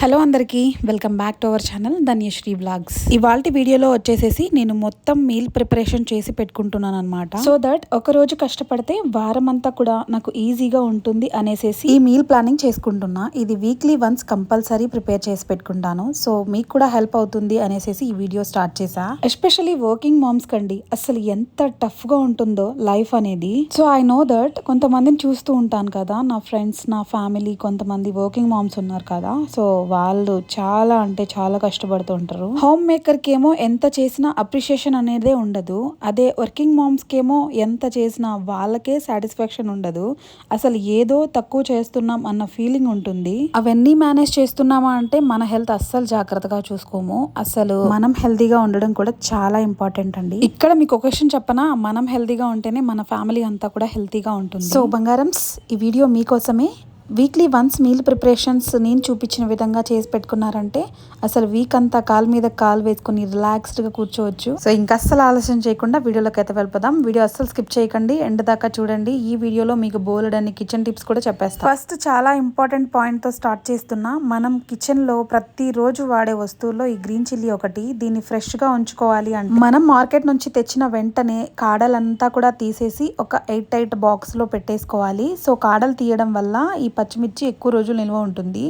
Hello అందరికీ welcome back to our channel Dhanyashri blogs. ఇవాళ వీడియోలో వచ్చేసేసి నేను మొత్తం మీల్ ప్రిపరేషన్ చేసి పెట్టుకుంటున్నాను అనమాట సో దట్ ఒక రోజు కష్టపడితే వారం అంతా కూడా నాకు ఈజీగా ఉంటుంది అనేసేసి ఈ మీల్ ప్లానింగ్ చేసుకుంటున్నా. ఇది వీక్లీ వన్స్ కంపల్సరీ ప్రిపేర్ చేసి పెట్టుకుంటాను. సో మీకు కూడా హెల్ప్ అవుతుంది అనేసేసి ఈ వీడియో స్టార్ట్ చేసా ఎస్పెషల్లీ వర్కింగ్ మామ్స్ కండి అసలు ఎంత టఫ్గా ఉంటుందో లైఫ్ అనేది. సో ఐ నో దట్ కొంతమందిని చూస్తూ ఉంటాను కదా నా ఫ్రెండ్స్ నా ఫ్యామిలీ కొంతమంది వర్కింగ్ మామ్స్ ఉన్నారు కదా. సో వాళ్ళు చాలా అంటే చాలా కష్టపడుతూ ఉంటారు హోమ్ మేకర్కి ఏమో ఎంత చేసినా అప్రిషియేషన్ అనేదే ఉండదు. అదే వర్కింగ్ మామ్స్కి ఏమో ఎంత చేసినా వాళ్ళకే సాటిస్ఫాక్షన్ ఉండదు. అసలు ఏదో తక్కువ చేస్తున్నాం అన్న ఫీలింగ్ ఉంటుంది. అవన్నీ మేనేజ్ చేస్తున్నామా అంటే మన హెల్త్ అస్సలు జాగ్రత్తగా చూసుకోము. అసలు మనం హెల్తీగా ఉండడం కూడా చాలా ఇంపార్టెంట్ అండి. ఇక్కడ మీకు ఒక క్వశ్చన్ చెప్పనా? మనం హెల్తీగా ఉంటేనే మన ఫ్యామిలీ అంతా కూడా హెల్తీగా ఉంటుంది. సో బంగారమ్స్ ఈ వీడియో మీకోసమే వీక్లీ వన్స్ మీల్ ప్రిపరేషన్స్ నేను చూపించిన విధంగా చేసి పెట్టుకున్నారంటే అసలు వీక్ అంతా కాలు మీద కాలు వేసుకుని రిలాక్స్డ్గా కూర్చోవచ్చు. సో ఇంకా అస్సలు ఆలస్యం చేయకుండా వీడియోలోకి అయితే వెళ్ళిపోదాం. వీడియో అస్సలు స్కిప్ చేయకండి. ఎండ్ దాకా చూడండి. ఈ వీడియోలో మీకు బోల్డ్ అని కిచెన్ టిప్స్ కూడా చెప్పేస్తాను ఫస్ట్ చాలా ఇంపార్టెంట్ పాయింట్తో స్టార్ట్ చేస్తున్నా. మనం కిచెన్లో ప్రతిరోజు వాడే వస్తువుల్లో ఈ గ్రీన్ చిల్లీ ఒకటి దీన్ని ఫ్రెష్గా ఉంచుకోవాలి అంటే మనం మార్కెట్ నుంచి తెచ్చిన వెంటనే కాడలంతా కూడా తీసేసి ఒక ఎయిట్ ఎయిట్ బాక్స్లో పెట్టేసుకోవాలి. సో కాడలు తీయడం వల్ల ఈ పచ్చిమిర్చి ఎక్కువ రోజులు నిల్వ ఉంటుంది.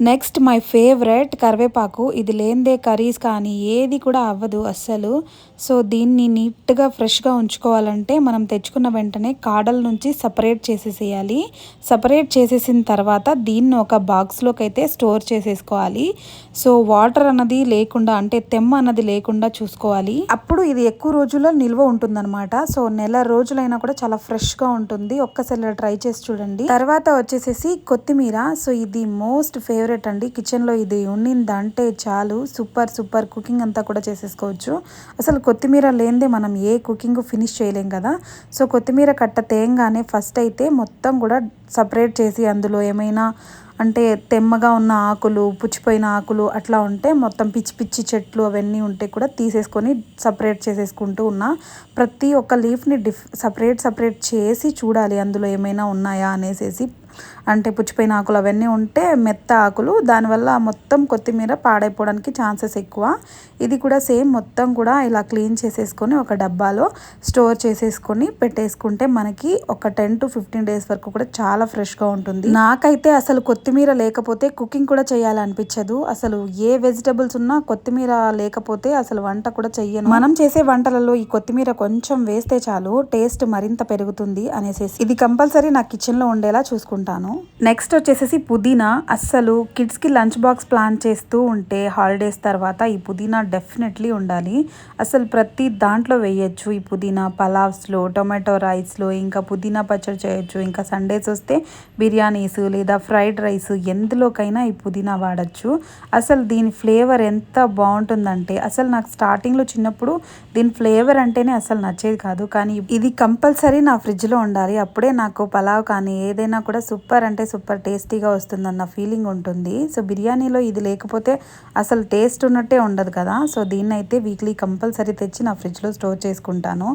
నెక్స్ట్ మై ఫేవరెట్ కరివేపాకు. ఇది లేనిదే కర్రీస్ కానీ ఏది కూడా అవ్వదు అస్సలు. సో దీన్ని నీట్గా ఫ్రెష్గా ఉంచుకోవాలంటే మనం తెచ్చుకున్న వెంటనే కాడల నుంచి సపరేట్ చేసేసేయాలి. సపరేట్ చేసేసిన తర్వాత దీన్ని ఒక బాక్స్లోకి అయితే స్టోర్ చేసేసుకోవాలి. సో వాటర్ అన్నది లేకుండా అంటే తెమ్మ అన్నది లేకుండా చూసుకోవాలి. అప్పుడు ఇది ఎక్కువ రోజుల్లో నిల్వ ఉంటుందన్నమాట. సో నెల రోజులైనా కూడా చాలా ఫ్రెష్గా ఉంటుంది. ఒక్కసారి ట్రై చేసి చూడండి. తర్వాత వచ్చేసేసి కొత్తిమీర. సో ఇది మోస్ట్ ఫేవరెట్ ఫేవరెట్ అండి. కిచెన్లో ఇది ఉండిందంటే చాలు. సూపర్ సూపర్ కుకింగ్ అంతా కూడా చేసేసుకోవచ్చు. అసలు కొత్తిమీర లేనిదే మనం ఏ కుకింగ్ ఫినిష్ చేయలేం కదా. సో కొత్తిమీర కట్ట తేయంగానే ఫస్ట్ అయితే మొత్తం కూడా సపరేట్ చేసి అందులో ఏమైనా అంటే తెమ్మగా ఉన్న ఆకులు పుచ్చిపోయిన ఆకులు అట్లా ఉంటే మొత్తం పిచ్చి పిచ్చి చెట్లు అవన్నీ ఉంటే కూడా తీసేసుకొని సపరేట్ చేసేసుకుంటూ ఉన్నా. ప్రతి ఒక్క లీఫ్ని డిఫ్ సపరేట్ సపరేట్ చేసి చూడాలి అందులో ఏమైనా ఉన్నాయా అనేసి అంటే పుచ్చిపోయిన ఆకులు అవన్నీ ఉంటే మెత్త ఆకులు. దానివల్ల మొత్తం కొత్తిమీర పాడైపోవడానికి ఛాన్సెస్ ఎక్కువ. ఇది కూడా సేమ్ మొత్తం కూడా ఇలా క్లీన్ చేసేసుకొని ఒక డబ్బాలో స్టోర్ చేసేసుకొని పెట్టేసుకుంటే మనకి ఒక టెన్ టు ఫిఫ్టీన్ డేస్ వరకు కూడా చాలా ఫ్రెష్గా ఉంటుంది. నాకైతే అసలు కొత్తిమీర లేకపోతే కుకింగ్ కూడా చేయాలనిపించదు. అసలు ఏ వెజిటబుల్స్ ఉన్నా కొత్తిమీర లేకపోతే అసలు వంట కూడా చెయ్యను. మనం చేసే వంటలలో ఈ కొత్తిమీర కొంచెం వేస్తే చాలు టేస్ట్ మరింత పెరుగుతుంది అనేసి. ఇది కంపల్సరీ నా కిచెన్లో ఉండేలా చూసుకుంటాను. నెక్స్ట్ వచ్చేసేసి పుదీనా. అస్సలు కిడ్స్కి లంచ్ బాక్స్ ప్లాన్ చేస్తూ ఉంటే హాలిడేస్ తర్వాత ఈ పుదీనా డెఫినెట్లీ ఉండాలి. అసలు ప్రతి దాంట్లో వేయచ్చు ఈ పుదీనా. పలావ్స్లో టొమాటో రైస్లో ఇంకా పుదీనా పచ్చడి చేయొచ్చు. ఇంకా సండేస్ వస్తే బిర్యానీస్ లేదా ఫ్రైడ్ రైస్ ఎందులోకైనా ఈ పుదీనా వాడచ్చు. అసలు దీని ఫ్లేవర్ ఎంత బాగుంటుందంటే అసలు నాకు స్టార్టింగ్లో చిన్నప్పుడు దీని ఫ్లేవర్ అంటేనే అసలు నచ్చేది కాదు. కానీ ఇది కంపల్సరీ నా ఫ్రిడ్జ్లో ఉండాలి. అప్పుడే నాకు పలావ్ కానీ ఏదైనా కూడా సూపర్ అంటే సూపర్ టేస్టీగా వస్తుందన్న ఫీలింగ్ ఉంటుంది. సో బిర్యానీలో ఇది లేకపోతే అసలు టేస్ట్ ఉన్నట్టే ఉండదు కదా. సో దీన్ని అయితే వీక్లీ కంపల్సరీ తెచ్చి నా ఫ్రిడ్జ్లో స్టోర్ చేసుకుంటాను.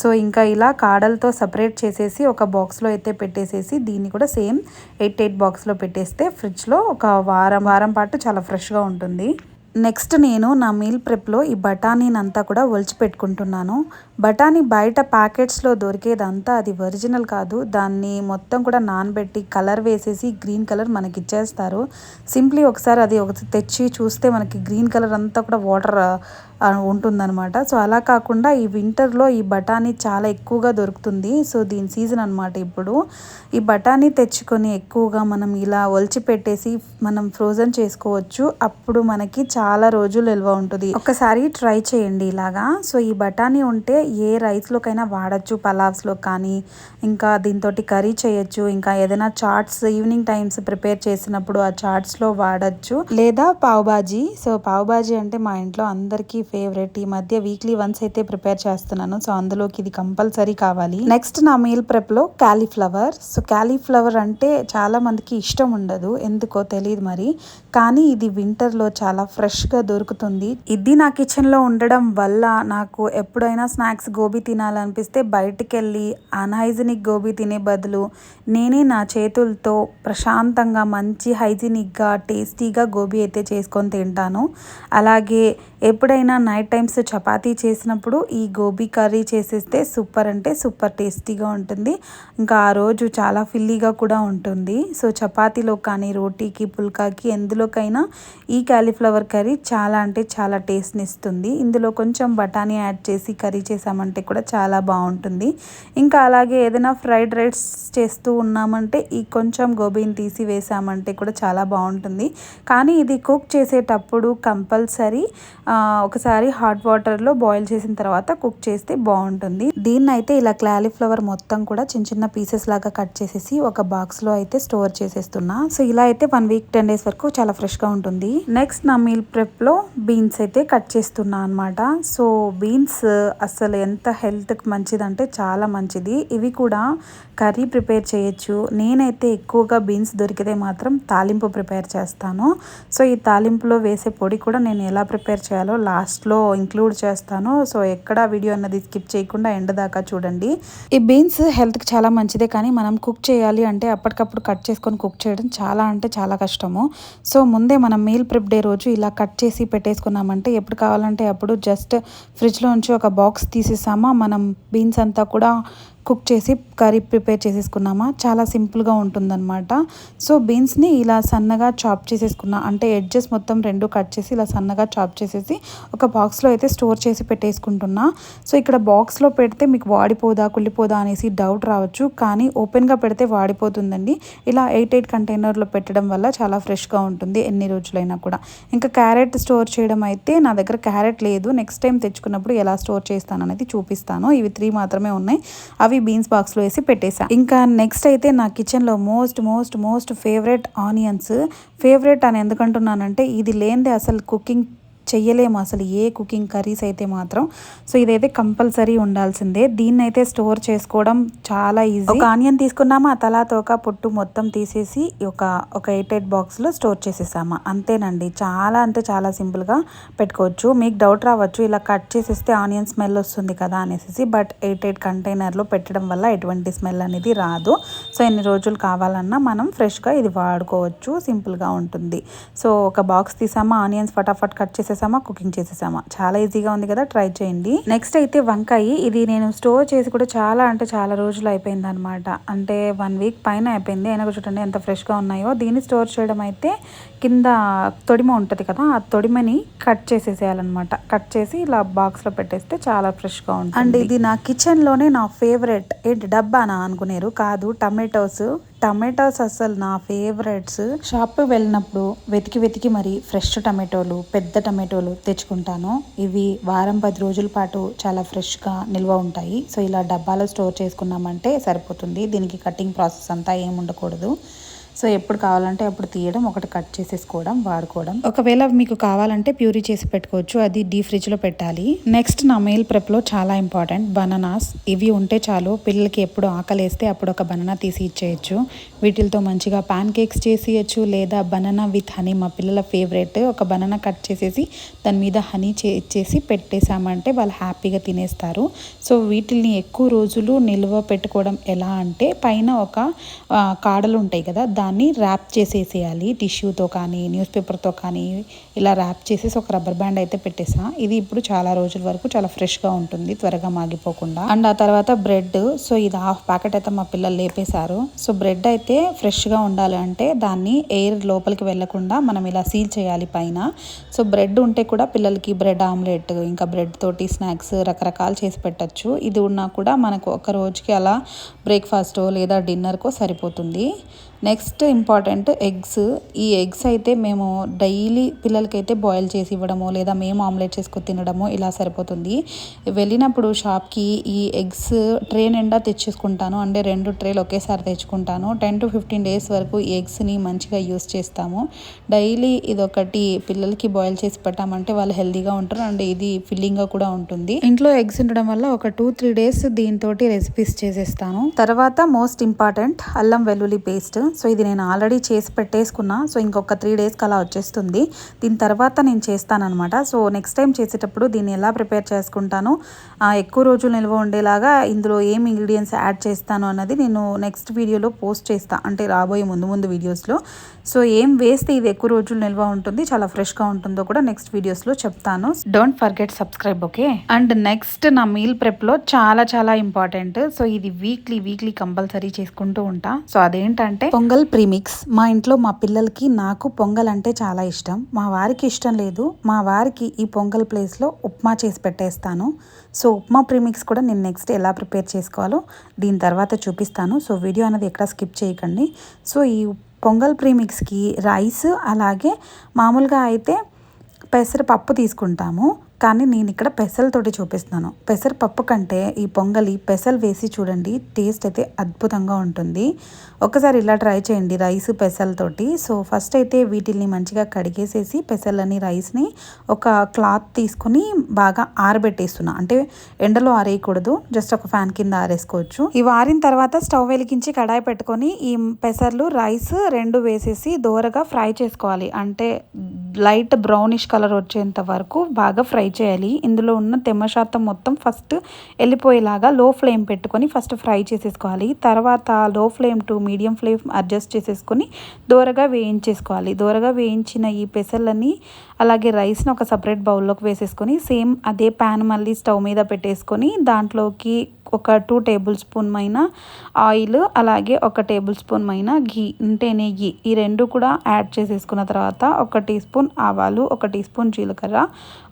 సో ఇంకా ఇలా కాడలతో సపరేట్ చేసేసి ఒక బాక్స్లో అయితే పెట్టేసేసి దీన్ని కూడా సేమ్ ఎయిట్ ఎయిట్ బాక్స్లో పెట్టేస్తే ఫ్రిడ్జ్లో ఒక వారం వారం పాటు చాలా ఫ్రెష్గా ఉంటుంది. నెక్స్ట్ నేను నా మీల్ ప్రెప్లో ఈ బఠానీనంతా కూడా ఒలిచి పెట్టుకుంటున్నాను బఠానీ బయట ప్యాకెట్స్లో దొరికేదంతా అది ఒరిజినల్ కాదు. దాన్ని మొత్తం కూడా నానబెట్టి కలర్ వేసేసి గ్రీన్ కలర్ మనకి ఇచ్చేస్తారు సింప్లీ ఒకసారి అది ఒక తెచ్చి చూస్తే మనకి గ్రీన్ కలర్ అంతా కూడా వాటర్ ఉంటుందన్నమాట. సో అలా కాకుండా ఈ వింటర్లో ఈ బఠానీ చాలా ఎక్కువగా దొరుకుతుంది. సో దీని సీజన్ అనమాట ఇప్పుడు. ఈ బఠానీ తెచ్చుకొని ఎక్కువగా మనం ఇలా ఒలిచి పెట్టేసి మనం ఫ్రోజన్ చేసుకోవచ్చు. అప్పుడు మనకి చాలా రోజులు నిల్వ ఉంటుంది. ఒకసారి ట్రై చేయండి ఇలాగా. సో ఈ బఠానీ ఉంటే ఏ రైస్లోకైనా వాడచ్చు పలావ్స్లో కానీ. ఇంకా దీంతో కర్రీ చేయొచ్చు. ఇంకా ఏదైనా చాట్స్ ఈవినింగ్ టైమ్స్ ప్రిపేర్ చేసినప్పుడు ఆ చాట్స్లో వాడచ్చు. లేదా పావుబాజీ సో పావుబాజీ అంటే మా ఇంట్లో అందరికీ ఫేవరెట్ ఈ మధ్య వీక్లీ వన్స్ అయితే ప్రిపేర్ చేస్తున్నాను. సో అందులోకి ఇది కంపల్సరీ కావాలి. నెక్స్ట్ నా మీల్ ప్రెప్లో క్యాలీఫ్లవర్ సో క్యాలీఫ్లవర్ అంటే చాలా మందికి ఇష్టం ఉండదు. ఎందుకో తెలియదు మరి. కానీ ఇది వింటర్లో చాలా ఫ్రెష్గా దొరుకుతుంది. ఇది నా కిచెన్లో ఉండడం వల్ల నాకు ఎప్పుడైనా స్నాక్స్ గోబీ తినాలనిపిస్తే బయటికి వెళ్ళి అన్హైజినిక్ గోబీ తినే బదులు నేనే నా చేతులతో ప్రశాంతంగా మంచి హైజీనిక్గా టేస్టీగా గోబీ అయితే చేసుకొని తింటాను. అలాగే ఎప్పుడైనా నైట్ టైమ్స్ చపాతీ చేసినప్పుడు ఈ గోబీ కర్రీ చేసేస్తే సూపర్ అంటే సూపర్ టేస్టీగా ఉంటుంది. ఇంకా ఆ రోజు చాలా ఫిల్లీగా కూడా ఉంటుంది. సో చపాతీలో కానీ రోటీకి పుల్కాకి ఎందులోకైనా ఈ క్యాలీఫ్లవర్ కర్రీ చాలా అంటే చాలా టేస్ట్ని ఇస్తుంది. ఇందులో కొంచెం బఠానీ యాడ్ చేసి కర్రీ చేసామంటే కూడా చాలా బాగుంటుంది. ఇంకా అలాగే ఏదైనా ఫ్రైడ్ రైస్ చేస్తూ ఉన్నామంటే ఈ కొంచెం గోబీని తీసి వేసామంటే కూడా చాలా బాగుంటుంది. కానీ ఇది కుక్ చేసేటప్పుడు కంపల్సరీ ఒకసారి హాట్ వాటర్లో బాయిల్ చేసిన తర్వాత కుక్ చేస్తే బాగుంటుంది. దీన్ని అయితే ఇలా క్లాలీఫ్లవర్ మొత్తం కూడా చిన్న చిన్న పీసెస్ లాగా కట్ చేసేసి ఒక బాక్స్లో అయితే స్టోర్ చేసేస్తున్నా. సో ఇలా అయితే వన్ వీక్ టెన్ డేస్ వరకు చాలా ఫ్రెష్గా ఉంటుంది. నెక్స్ట్ నా మీల్ ప్రెప్లో బీన్స్ అయితే కట్ చేస్తున్నా అనమాట సో బీన్స్ అసలు ఎంత హెల్త్కి మంచిదంటే చాలా మంచిది. ఇవి కూడా కర్రీ ప్రిపేర్ చేయొచ్చు. నేనైతే ఎక్కువగా బీన్స్ దొరికితే మాత్రం తాలింపు ప్రిపేర్ చేస్తాను. సో ఈ తాలింపులో వేసే పొడి కూడా నేను ఎలా ప్రిపేర్ చేయాలో లాస్ట్ లాస్ట్లో ఇంక్లూడ్ చేస్తాను. సో ఎక్కడ వీడియో అన్నది స్కిప్ చేయకుండా ఎండ దాకా చూడండి. ఈ బీన్స్ హెల్త్కి చాలా మంచిదే కానీ మనం కుక్ చేయాలి అంటే అప్పటికప్పుడు కట్ చేసుకొని కుక్ చేయడం చాలా అంటే చాలా కష్టము. సో ముందే మనం మీల్ ప్రిప్ డే రోజు ఇలా కట్ చేసి పెట్టేసుకున్నామంటే ఎప్పుడు కావాలంటే అప్పుడు జస్ట్ ఫ్రిడ్జ్లో నుంచి ఒక బాక్స్ తీసేసామా మనం బీన్స్ అంతా కూడా కుక్ చేసి కర్రీ ప్రిపేర్ చేసేసుకున్నామా? చాలా సింపుల్గా ఉంటుందన్నమాట. సో బీన్స్ని ఇలా సన్నగా చాప్ చేసేసుకున్నా అంటే ఎడ్జెస్ మొత్తం రెండు కట్ చేసి ఇలా సన్నగా చాప్ చేసేసి ఒక బాక్స్లో అయితే స్టోర్ చేసి పెట్టేసుకుంటున్నా. సో ఇక్కడ బాక్స్లో పెడితే మీకు వాడిపోదా కుళ్ళిపోదా అనేసి డౌట్ రావచ్చు. కానీ ఓపెన్గా పెడితే వాడిపోతుందండి. ఇలా ఎయిట్ ఎయిట్ కంటైనర్లో పెట్టడం వల్ల చాలా ఫ్రెష్గా ఉంటుంది ఎన్ని రోజులైనా కూడా. ఇంకా క్యారెట్ స్టోర్ చేయడం అయితే నా దగ్గర క్యారెట్ లేదు. నెక్స్ట్ టైం తెచ్చుకున్నప్పుడు ఎలా స్టోర్ చేస్తాను అనేది చూపిస్తాను. ఇవి త్రీ మాత్రమే ఉన్నాయి. అవి బీన్స్ బాక్స్లో వేసి పెట్టేసా. ఇంకా నెక్స్ట్ అయితే నా కిచెన్లో most most most favourite onions. Favourite అని ఎందుకంటున్నానంటే ఇది లేనిదే అసలు కుకింగ్ చెయ్యలేము అసలు ఏ కుకింగ్ కర్రీస్ అయితే మాత్రం. సో ఇదైతే కంపల్సరీ ఉండాల్సిందే. దీన్ని అయితే స్టోర్ చేసుకోవడం చాలా ఈజీ. ఒక ఆనియన్ తీసుకున్నామా? తలా తోక పొట్టు మొత్తం తీసేసి ఒక ఒక ఎయిట్ ఎయిట్ బాక్స్లో స్టోర్ చేసేసామా? అంతేనండి. చాలా అంటే చాలా సింపుల్గా పెట్టుకోవచ్చు. మీకు డౌట్ రావచ్చు. ఇలా కట్ చేసేస్తే ఆనియన్ స్మెల్ వస్తుంది కదా అనేసి. బట్ ఎయిట్ ఎయిట్ కంటైనర్లో పెట్టడం వల్ల ఎటువంటి స్మెల్ అనేది రాదు. సో ఎన్ని రోజులు కావాలన్నా మనం ఫ్రెష్గా ఇది వాడుకోవచ్చు. సింపుల్గా ఉంటుంది. సో ఒక బాక్స్ తీసామా? ఆనియన్స్ ఫటాఫట్ కట్ చేసేసామా? కుకింగ్ చేసేసామా? చాలా ఈజీగా ఉంది కదా ట్రై చేయండి. నెక్స్ట్ అయితే వంకాయ. ఇది నేను స్టోర్ చేసి కూడా చాలా అంటే చాలా రోజులు అయిపోయింది అనమాట అంటే వన్ వీక్ పైన అయిపోయింది. అయినా చూడండి ఎంత ఫ్రెష్గా ఉన్నాయో. దీన్ని స్టోర్ చేయడం అయితే కింద తొడిమ ఉంటుంది కదా ఆ తొడిమని కట్ చేసేసేయాలన్నమాట. కట్ చేసి ఇలా బాక్స్లో పెట్టేస్తే చాలా ఫ్రెష్గా ఉంటుంది. అండ్ ఇది నా కిచెన్లోనే నా ఫేవరెట్ ఏంటి? డబ్బానా అనుకునేరు? కాదు టమాటోస్. టమాటోస్ అసలు నా ఫేవరెట్స్ షాప్కి వెళ్ళినప్పుడు వెతికి వెతికి మరి ఫ్రెష్ టమాటోలు పెద్ద టమాటోలు తెచ్చుకుంటాను. ఇవి వారం పది రోజుల పాటు చాలా ఫ్రెష్గా నిల్వ ఉంటాయి. సో ఇలా డబ్బాలో స్టోర్ చేసుకున్నామంటే సరిపోతుంది. దీనికి కటింగ్ ప్రాసెస్ అంతా ఏమి ఉండకూడదు. సో ఎప్పుడు కావాలంటే అప్పుడు తీయడం ఒకటి కట్ చేసేసుకోవడం వాడుకోవడం. ఒకవేళ మీకు కావాలంటే ప్యూరీ చేసి పెట్టుకోవచ్చు అది డీ ఫ్రిడ్జ్లో పెట్టాలి. నెక్స్ట్ నా మెయిల్ ప్రెప్లో చాలా ఇంపార్టెంట్ బనానాస్. ఇవి ఉంటే చాలు పిల్లలకి ఎప్పుడు ఆకలేస్తే అప్పుడు ఒక బనానా తీసి ఇచ్చేయచ్చు. వీటితో మంచిగా పాన్ కేక్స్ చేసేయచ్చు లేదా బనానా విత్ హనీ మా పిల్లల ఫేవరెట్ ఒక బనానా కట్ చేసేసి దాని మీద హనీ చే పెట్టేశామంటే వాళ్ళు హ్యాపీగా తినేస్తారు. సో వీటిని ఎక్కువ రోజులు నిల్వ పెట్టుకోవడం ఎలా అంటే పైన ఒక కాడలు ఉంటాయి కదా దాన్ని ర్యాప్ చేసేసేయాలి. టిష్యూతో కానీ న్యూస్ పేపర్తో కానీ ఇలా ర్యాప్ చేసేసి ఒక రబ్బర్ బ్యాండ్ అయితే పెట్టేసా. ఇది ఇప్పుడు చాలా రోజుల వరకు చాలా ఫ్రెష్గా ఉంటుంది త్వరగా మాగిపోకుండా. అండ్ ఆ తర్వాత బ్రెడ్ సో ఇది హాఫ్ ప్యాకెట్ అయితే మా పిల్లలు లేపేశారు. సో బ్రెడ్ అయితే ఫ్రెష్గా ఉండాలి అంటే దాన్ని ఎయిర్ లోపలికి వెళ్ళకుండా మనం ఇలా సీల్ చేయాలి పైన. సో బ్రెడ్ ఉంటే కూడా పిల్లలకి బ్రెడ్ ఆమ్లెట్ ఇంకా బ్రెడ్ తోటి స్నాక్స్ రకరకాలు చేసి పెట్టచ్చు. ఇది ఉన్నా కూడా మనకు ఒక రోజుకి అలా బ్రేక్ఫాస్టో లేదా డిన్నర్కో సరిపోతుంది. Next important eggs. ఈ ఎగ్స్ అయితే మేము డైలీ పిల్లలకైతే బాయిల్ చేసి ఇవ్వడము లేదా మేము ఆమ్లెట్ చేసుకొని తినడము ఇలా సరిపోతుంది. వెళ్ళినప్పుడు షాప్కి ఈ ఎగ్స్ ట్రే నిండా తెచ్చేసుకుంటాను. అంటే రెండు ట్రేలు ఒకేసారి తెచ్చుకుంటాను. టెన్ టు ఫిఫ్టీన్ డేస్ వరకు ఈ ఎగ్స్ని మంచిగా యూస్ చేస్తాము. డైలీ ఇదొకటి పిల్లలకి బాయిల్ చేసి పెట్టామంటే వాళ్ళు హెల్తీగా ఉంటారు. అండ్ ఇది ఫిల్లింగ్గా కూడా ఉంటుంది. ఇంట్లో ఎగ్స్ ఉండడం వల్ల ఒక టూ త్రీ డేస్ దీంతో రెసిపీస్ చేసేస్తాను. తర్వాత మోస్ట్ ఇంపార్టెంట్ అల్లం వెల్లుల్లి పేస్ట్. సో ఇది నేను ఆల్రెడీ చేసి పెట్టేసుకున్నా. సో ఇంకొక త్రీ డేస్కి అలా వచ్చేస్తుంది. దీని తర్వాత నేను చేస్తానమాట సో నెక్స్ట్ టైం చేసేటప్పుడు దీన్ని ఎలా ప్రిపేర్ చేసుకుంటాను ఎక్కువ రోజులు నిల్వ ఉండేలాగా ఇందులో ఏం ఇంగ్రీడియంట్స్ యాడ్ చేస్తాను అన్నది నేను నెక్స్ట్ వీడియోలో పోస్ట్ చేస్తాను అంటే రాబోయే ముందు ముందు వీడియోస్లో. సో ఏం వేస్తే ఇది ఎక్కువ రోజులు నిల్వ ఉంటుంది చాలా ఫ్రెష్గా ఉంటుందో కూడా నెక్స్ట్ వీడియోస్లో చెప్తాను. Don't forget subscribe okay and next నా మీల్ ప్రెప్లో చాలా చాలా ఇంపార్టెంట్ సో ఇది వీక్లీ వీక్లీ కంపల్సరీ చేసుకుంటూ ఉంటా. సో అదేంటంటే పొంగల్ ప్రీమిక్స్. మా ఇంట్లో మా పిల్లలకి నాకు పొంగల్ అంటే చాలా ఇష్టం. మా వారికి ఇష్టం లేదు. మా వారికి ఈ పొంగల్ ప్లేస్లో ఉప్మా చేసి పెట్టేస్తాను. సో ఉప్మా ప్రీమిక్స్ కూడా నేను నెక్స్ట్ ఎలా ప్రిపేర్ చేసుకోవాలో దీని తర్వాత చూపిస్తాను. సో వీడియో అనేది ఎక్కడ స్కిప్ చేయకండి. సో ఈ పొంగల్ ప్రీమిక్స్కి రైస్ అలాగే మామూలుగా అయితే పెసరపప్పు తీసుకుంటాము. కానీ నేను ఇక్కడ పెసలతోటి చూపిస్తున్నాను. పెసరపప్పు కంటే ఈ పొంగలి పెసలు వేసి చూడండి టేస్ట్ అయితే అద్భుతంగా ఉంటుంది. ఒకసారి ఇలా ట్రై చేయండి రైస్ పెసలతోటి సో ఫస్ట్ అయితే వీటిల్ని మంచిగా కడిగేసేసి పెసలని రైస్ని ఒక క్లాత్ తీసుకుని బాగా ఆరబెట్టేస్తున్నా. అంటే ఎండలో ఆరేయకూడదు జస్ట్ ఒక ఫ్యాన్ కింద ఆరేసుకోవచ్చు. ఇవి ఆరిన తర్వాత స్టవ్ వెలిగించి కడాయి పెట్టుకొని ఈ పెసర్లు రైస్ రెండు వేసేసి దోరగా ఫ్రై చేసుకోవాలి. అంటే లైట్ బ్రౌనిష్ కలర్ వచ్చేంత వరకు బాగా ఫ్రై చేయాలి. ఇందులో ఉన్న తెమ్మ శాతం మొత్తం ఫస్ట్ వెళ్ళిపోయేలాగా లో ఫ్లేమ్ పెట్టుకొని ఫస్ట్ ఫ్రై చేసేసుకోవాలి. తర్వాత low flame to medium flame adjust చేసేసుకొని దోరగా వేయించేసుకోవాలి. దోరగా వేయించిన ఈ పెసర్లని అలాగే రైస్ని ఒక సపరేట్ బౌల్లోకి వేసేసుకొని సేమ్ అదే ప్యాన్ మళ్ళీ స్టవ్ మీద పెట్టేసుకొని దాంట్లోకి ఒక టూ టేబుల్ స్పూన్ మైన ఆయిల్ అలాగే ఒక టేబుల్ స్పూన్ మైన ఘీ అంటే నెయ్యి. ఈ రెండు కూడా యాడ్ చేసేసుకున్న తర్వాత ఒక టీ స్పూన్ ఆవాలు ఒక టీ స్పూన్ జీలకర్ర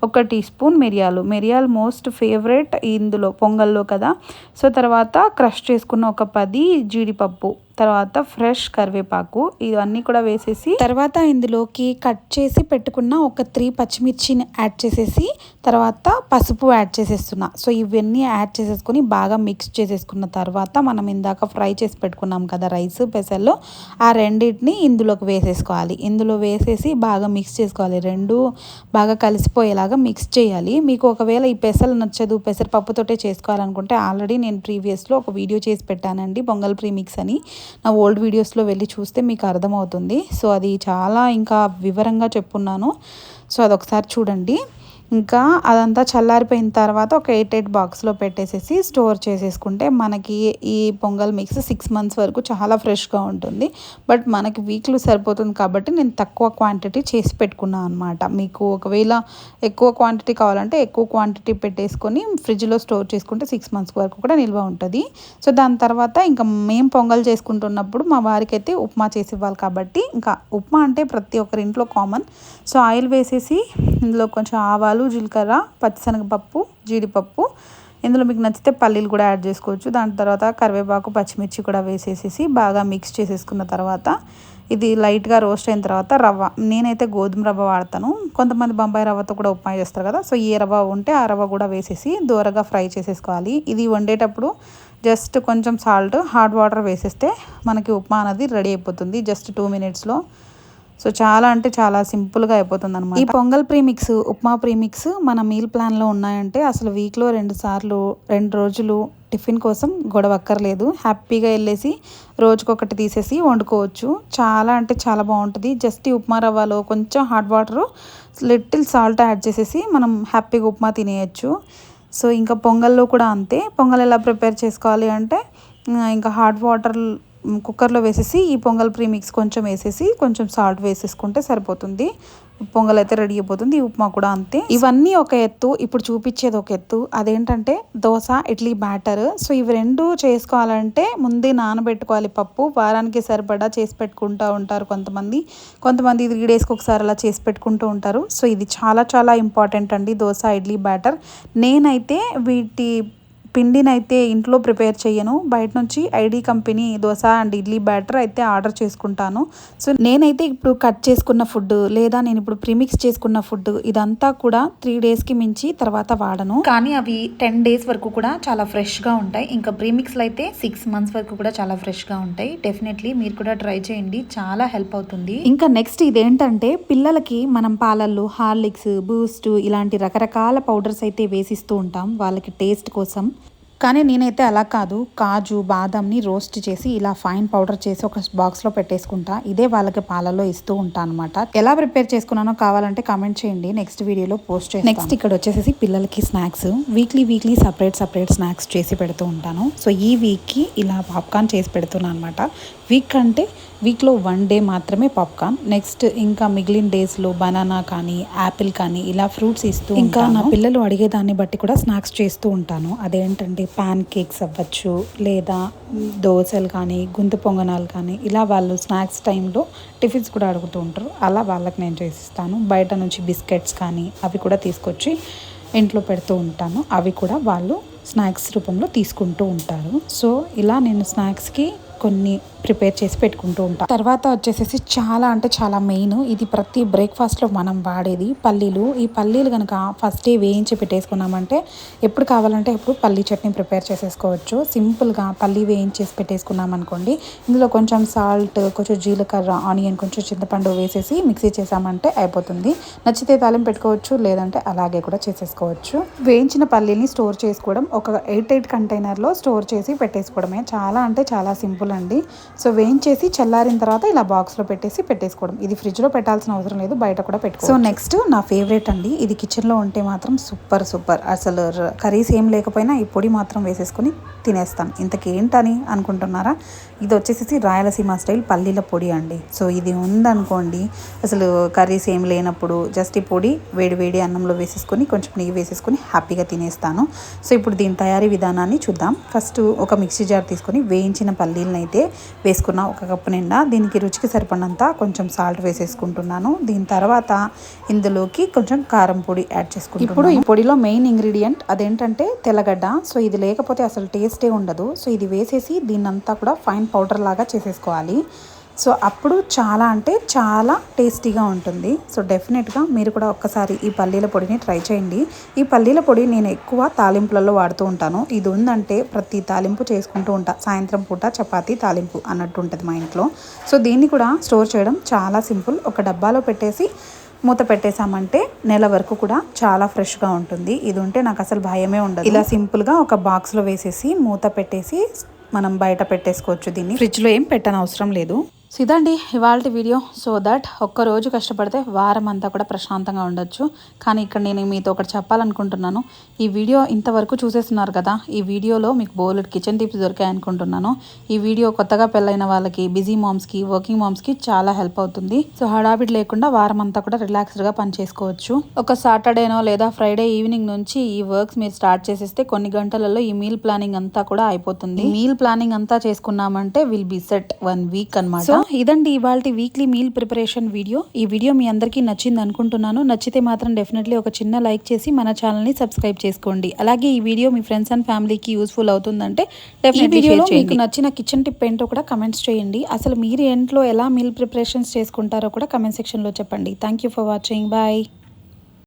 ఒక టీ స్పూన్ మిరియాలు. మిరియాలు మోస్ట్ ఫేవరెట్ ఇందులో పొంగల్లో కదా. సో తర్వాత క్రష్ చేసుకున్న ఒక పది జీడిపప్పు. తర్వాత ఫ్రెష్ కరివేపాకు ఇవన్నీ కూడా వేసేసి తర్వాత ఇందులోకి కట్ చేసి పెట్టుకున్న ఒక త్రీ పచ్చిమిర్చిని యాడ్ చేసేసి తర్వాత పసుపు యాడ్ చేసేస్తున్నా. సో ఇవన్నీ యాడ్ చేసేసుకొని బాగా మిక్స్ చేసేసుకున్న తర్వాత మనం ఇందాక ఫ్రై చేసి పెట్టుకున్నాం కదా రైస్ పెసల్లో ఆ రెండింటిని ఇందులోకి వేసేసుకోవాలి. ఇందులో వేసేసి బాగా మిక్స్ చేసుకోవాలి. రెండు బాగా కలిసిపోయేలాగా మిక్స్ చేయాలి. మీకు ఒకవేళ ఈ పెసలు నచ్చదు పెసరపప్పుతోటే చేసుకోవాలనుకుంటే ఆల్రెడీ నేను ప్రీవియస్లో ఒక వీడియో చేసి పెట్టానండి పొంగల్ ప్రీమిక్స్ అని. నా ఓల్డ్ వీడియోస్లో వెళ్ళి చూస్తే మీకు అర్థమవుతుంది. సో అది చాలా ఇంకా వివరంగా చెప్పున్నాను. సో అదొకసారి చూడండి. ఇంకా అదంతా చల్లారిపోయిన తర్వాత ఒక ఎయిట్ ఎయిట్ బాక్స్లో పెట్టేసేసి స్టోర్ చేసేసుకుంటే మనకి ఈ పొంగల్ మిక్స్ సిక్స్ మంత్స్ వరకు చాలా ఫ్రెష్గా ఉంటుంది. బట్ మనకి వీక్లు సరిపోతుంది కాబట్టి నేను తక్కువ క్వాంటిటీ చేసి పెట్టుకున్నాను అనమాట మీకు ఒకవేళ ఎక్కువ క్వాంటిటీ కావాలంటే ఎక్కువ క్వాంటిటీ పెట్టేసుకొని ఫ్రిడ్జ్లో స్టోర్ చేసుకుంటే సిక్స్ మంత్స్ వరకు కూడా నిల్వ ఉంటుంది. సో దాని తర్వాత ఇంకా మేము పొంగల్ చేసుకుంటున్నప్పుడు మా వారికి అయితే ఉప్మా చేసి ఇవ్వాలి కాబట్టి ఇంకా ఉప్మా అంటే ప్రతి ఒక్కరి ఇంట్లో కామన్. సో ఆయిల్ వేసేసి ఇందులో కొంచెం ఆవాలు ఆవాలు జీలకర్ర పచ్చిశనగపప్పు జీడిపప్పు. ఇందులో మీకు నచ్చితే పల్లీలు కూడా యాడ్ చేసుకోవచ్చు. దాని తర్వాత కరివేపాకు పచ్చిమిర్చి కూడా వేసేసేసి బాగా మిక్స్ చేసేసుకున్న తర్వాత ఇది లైట్గా రోస్ట్ అయిన తర్వాత రవ్వ. నేనైతే గోధుమ రవ్వ వాడతాను. కొంతమంది బొంబాయి రవ్వతో కూడా ఉప్మా చేస్తారు కదా సో ఏ రవ్వ ఉంటే ఆ రవ్వ కూడా వేసేసి దూరగా ఫ్రై చేసేసుకోవాలి. ఇది వండేటప్పుడు జస్ట్ కొంచెం సాల్ట్ హాట్ వాటర్ వేసేస్తే మనకి ఉప్మా అనేది రెడీ అయిపోతుంది. జస్ట్ టూ మినిట్స్లో సో చాలా అంటే చాలా సింపుల్గా అయిపోతుంది అనమాట ఈ పొంగల్ ప్రీమిక్స్ ఉప్మా ప్రీమిక్స్ మన మీల్ ప్లాన్లో ఉన్నాయంటే అసలు వీక్లో రెండు సార్లు రెండు రోజులు టిఫిన్ కోసం గొడవక్కర్లేదు. హ్యాపీగా వెళ్ళేసి రోజుకొకటి తీసేసి వండుకోవచ్చు. చాలా అంటే చాలా బాగుంటుంది. జస్ట్ ఈ ఉప్మా రవ్వలో కొంచెం hot water little salt add చేసేసి మనం హ్యాపీగా ఉప్మా తినేయచ్చు. సో ఇంకా పొంగల్లో కూడా అంతే. పొంగల్ ఎలా ప్రిపేర్ చేసుకోవాలి అంటే ఇంకా హాట్ వాటర్ కుక్కర్లో వేసేసి ఈ పొంగల్ ప్రీమిక్స్ కొంచెం వేసేసి కొంచెం సాల్ట్ వేసేసుకుంటే సరిపోతుంది. పొంగల్ అయితే రెడీ అయిపోతుంది ఉప్మా కూడా అంతే. ఇవన్నీ ఒక ఎత్తు ఇప్పుడు చూపించేది ఒక ఎత్తు. అదేంటంటే దోశ ఇడ్లీ బ్యాటర్. సో ఇవి రెండు చేసుకోవాలంటే ముందే నానబెట్టుకోవాలి పప్పు. వారానికి సరిపడా చేసి పెట్టుకుంటూ ఉంటారు కొంతమంది. కొంతమంది త్రీ డేస్కి ఒకసారి అలా చేసి పెట్టుకుంటూ ఉంటారు. సో ఇది చాలా చాలా ఇంపార్టెంట్ అండి దోశ ఇడ్లీ బ్యాటర్. నేనైతే వీటి పిండినైతే ఇంట్లో ప్రిపేర్ చేయను బయట నుంచి ID company dosa and idli batter అయితే ఆర్డర్ చేసుకుంటాను. సో నేనైతే ఇప్పుడు కట్ చేసుకున్న ఫుడ్ లేదా నేను ఇప్పుడు ప్రీమిక్స్ చేసుకున్న ఫుడ్ ఇదంతా కూడా త్రీ డేస్కి మించి తర్వాత వాడను. కానీ అవి టెన్ డేస్ వరకు కూడా చాలా ఫ్రెష్గా ఉంటాయి. ఇంకా ప్రీమిక్స్లు అయితే సిక్స్ మంత్స్ వరకు కూడా చాలా ఫ్రెష్గా ఉంటాయి. డెఫినెట్లీ మీరు కూడా ట్రై చేయండి. చాలా హెల్ప్ అవుతుంది. ఇంకా నెక్స్ట్ ఇదేంటంటే పిల్లలకి మనం పాలల్లో హార్లిక్స్ బూస్ట్ ఇలాంటి రకరకాల పౌడర్స్ అయితే వేసిస్తూ ఉంటాం వాళ్ళకి టేస్ట్ కోసం. కానీ నేనైతే అలా కాదు. కాజు బాదంని రోస్ట్ చేసి ఇలా ఫైన్ పౌడర్ చేసి ఒక బాక్స్లో పెట్టేసుకుంటా. ఇదే వాళ్ళకి పాలలో ఇస్తూ ఉంటాను అనమాట ఎలా ప్రిపేర్ చేసుకున్నానో కావాలంటే కామెంట్ చేయండి. నెక్స్ట్ వీడియోలో పోస్ట్ చేసి నెక్స్ట్ ఇక్కడ వచ్చేసి పిల్లలకి snacks. Weekly weekly separate separate snacks చేసి పెడుతూ ఉంటాను. సో ఈ వీక్కి ఇలా పాప్కార్న్ చేసి పెడుతున్నాను అనమాట వీక్ అంటే వీక్లో వన్ డే మాత్రమే పాప్కార్న్. నెక్స్ట్ ఇంకా మిగిలిన డేస్లో బనానా కానీ యాపిల్ కానీ ఇలా ఫ్రూట్స్ ఇస్తూ ఇంకా నా పిల్లలు అడిగేదాన్ని బట్టి కూడా స్నాక్స్ చేస్తూ ఉంటాను. అదేంటంటే పాన్ కేక్స్ అవ్వచ్చు లేదా దోశలు కానీ గుంత పొంగనాలు కానీ ఇలా వాళ్ళు స్నాక్స్ టైంలో టిఫిన్స్ కూడా అడుగుతూ ఉంటారు. అలా వాళ్ళకి నేను చేసిస్తాను. బయట నుంచి బిస్కెట్స్ కానీ అవి కూడా తీసుకొచ్చి ఇంట్లో పెడుతూ ఉంటాను. అవి కూడా వాళ్ళు స్నాక్స్ రూపంలో తీసుకుంటూ ఉంటారు. సో ఇలా నేను స్నాక్స్కి కొన్ని ప్రిపేర్ చేసి పెట్టుకుంటూ ఉంటాం. తర్వాత వచ్చేసేసి చాలా అంటే చాలా మెయిన్ ఇది ప్రతి బ్రేక్ఫాస్ట్లో మనం వాడేది పల్లీలు. ఈ పల్లీలు కనుక ఫస్ట్ డే వేయించి పెట్టేసుకున్నామంటే ఎప్పుడు కావాలంటే ఎప్పుడు పల్లీ చట్నీ ప్రిపేర్ చేసేసుకోవచ్చు. సింపుల్గా పల్లీ వేయించేసి పెట్టేసుకున్నాం అనుకోండి ఇందులో కొంచెం సాల్ట్ కొంచెం జీలకర్ర ఆనియన్ కొంచెం చింతపండు వేసేసి మిక్సీ చేసామంటే అయిపోతుంది. నచ్చితే తాళం పెట్టుకోవచ్చు లేదంటే అలాగే కూడా చేసేసుకోవచ్చు. వేయించిన పల్లీని స్టోర్ చేసుకోవడం ఒక ఎయిట్ ఎయిట్ కంటైనర్లో స్టోర్ చేసి పెట్టేసుకోవడమే. చాలా అంటే చాలా సింపుల్ అండి. సో వేయించేసి చల్లారిన తర్వాత ఇలా బాక్స్లో పెట్టేసి పెట్టేసుకోవడం. ఇది ఫ్రిడ్జ్లో పెట్టాల్సిన అవసరం లేదు బయట కూడా పెట్టుకో సో నెక్స్ట్ నా ఫేవరెట్ అండి ఇది కిచెన్లో ఉంటే మాత్రం సూపర్ సూపర్. అసలు కర్రీస్ ఏం లేకపోయినా ఈ పొడి మాత్రం వేసేసుకొని తినేస్తాను. ఇంతకేంటని అనుకుంటున్నారా? ఇది వచ్చేసి రాయలసీమ స్టైల్ పల్లీల పొడి అండి. సో ఇది ఉందనుకోండి అసలు కర్రీస్ ఏం లేనప్పుడు జస్ట్ ఈ పొడి వేడి వేడి అన్నంలో వేసేసుకొని కొంచెం నెయ్యి వేసేసుకొని హ్యాపీగా తినేస్తాను. సో ఇప్పుడు దీని తయారీ విధానాన్ని చూద్దాం. ఫస్ట్ ఒక మిక్సీ జార్ తీసుకొని వేయించిన పల్లీలను అయితే వేసుకున్న ఒక కప్పు నిండా దీనికి రుచికి సరిపడినంత కొంచెం సాల్ట్ వేసేసుకుంటున్నాను. దీని తర్వాత ఇందులోకి కొంచెం కారం పొడి యాడ్ చేసుకుంటాను ఇప్పుడు ఈ పొడిలో మెయిన్ ఇంగ్రీడియంట్ అదేంటంటే తెల్లగడ్డ. సో ఇది లేకపోతే అసలు టేస్టే ఉండదు. సో ఇది వేసేసి దీన్నంతా కూడా ఫైన్ పౌడర్ లాగా చేసేసుకోవాలి. సో అప్పుడు చాలా అంటే చాలా టేస్టీగా ఉంటుంది. సో డెఫినెట్గా మీరు కూడా ఒక్కసారి ఈ పల్లీల పొడిని ట్రై చేయండి. ఈ పల్లీల పొడి నేను ఎక్కువ తాలింపులలో వాడుతూ ఉంటాను. ఇది ఉందంటే ప్రతి తాలింపు చేసుకుంటూ ఉంటా. సాయంత్రం పూట చపాతీ తాలింపు అన్నట్టు ఉంటుంది మా ఇంట్లో. సో దీన్ని కూడా స్టోర్ చేయడం చాలా సింపుల్. ఒక డబ్బాలో పెట్టేసి మూత పెట్టేసామంటే నెల వరకు కూడా చాలా ఫ్రెష్గా ఉంటుంది. ఇది ఉంటే నాకు అసలు భయమే ఉండదు. ఇలా సింపుల్గా ఒక బాక్స్లో వేసేసి మూత పెట్టేసి మనం బయట పెట్టేసుకోవచ్చు దీన్ని. ఫ్రిడ్జ్లో ఏం పెట్టని అవసరం లేదు. సో ఇదండి ఇవాళ వీడియో సో దట్ ఒక్క రోజు కష్టపడితే వారం అంతా కూడా ప్రశాంతంగా ఉండొచ్చు. కానీ ఇక్కడ నేను మీతో ఒకటి చెప్పాలనుకుంటున్నాను. ఈ వీడియో ఇంతవరకు చూసేస్తున్నారు కదా ఈ వీడియోలో మీకు బోలెడ్ కిచెన్ టిప్స్ దొరికాయి అనుకుంటున్నాను. ఈ వీడియో కొత్తగా పెళ్ళైన వాళ్ళకి బిజీ మామ్స్కి వర్కింగ్ మామ్స్కి చాలా హెల్ప్ అవుతుంది. సో హడావిడి లేకుండా వారం అంతా కూడా రిలాక్స్డ్గా పని చేసుకోవచ్చు. ఒక సాటర్డేనో లేదా ఫ్రైడే ఈవినింగ్ నుంచి ఈ వర్క్స్ మీరు స్టార్ట్ చేసేస్తే కొన్ని గంటలలో ఈ మీల్ ప్లానింగ్ అంతా కూడా అయిపోతుంది. మీల్ ప్లానింగ్ అంతా చేసుకున్నామంటే will be set one week అనమాట ఇదండి ఇవాళ వీక్లీ మీల్ ప్రిపరేషన్ వీడియో ఈ వీడియో మీ అందరికీ నచ్చింది అనుకుంటున్నాను. నచ్చితే మాత్రం డెఫినెట్లీ ఒక చిన్న లైక్ చేసి మన ఛానల్ని సబ్స్క్రైబ్ చేసుకోండి. అలాగే ఈ వీడియో మీ ఫ్రెండ్స్ అండ్ ఫ్యామిలీకి యూస్ఫుల్ అవుతుందంటే మీకు నచ్చిన కిచెన్ టిప్ ఏంటో కూడా కమెంట్స్ చేయండి. అసలు మీరు ఇంట్లో ఎలా మీల్ ప్రిపరేషన్స్ చేసుకుంటారో కూడా కమెంట్ సెక్షన్లో చెప్పండి. Thank you for watching bye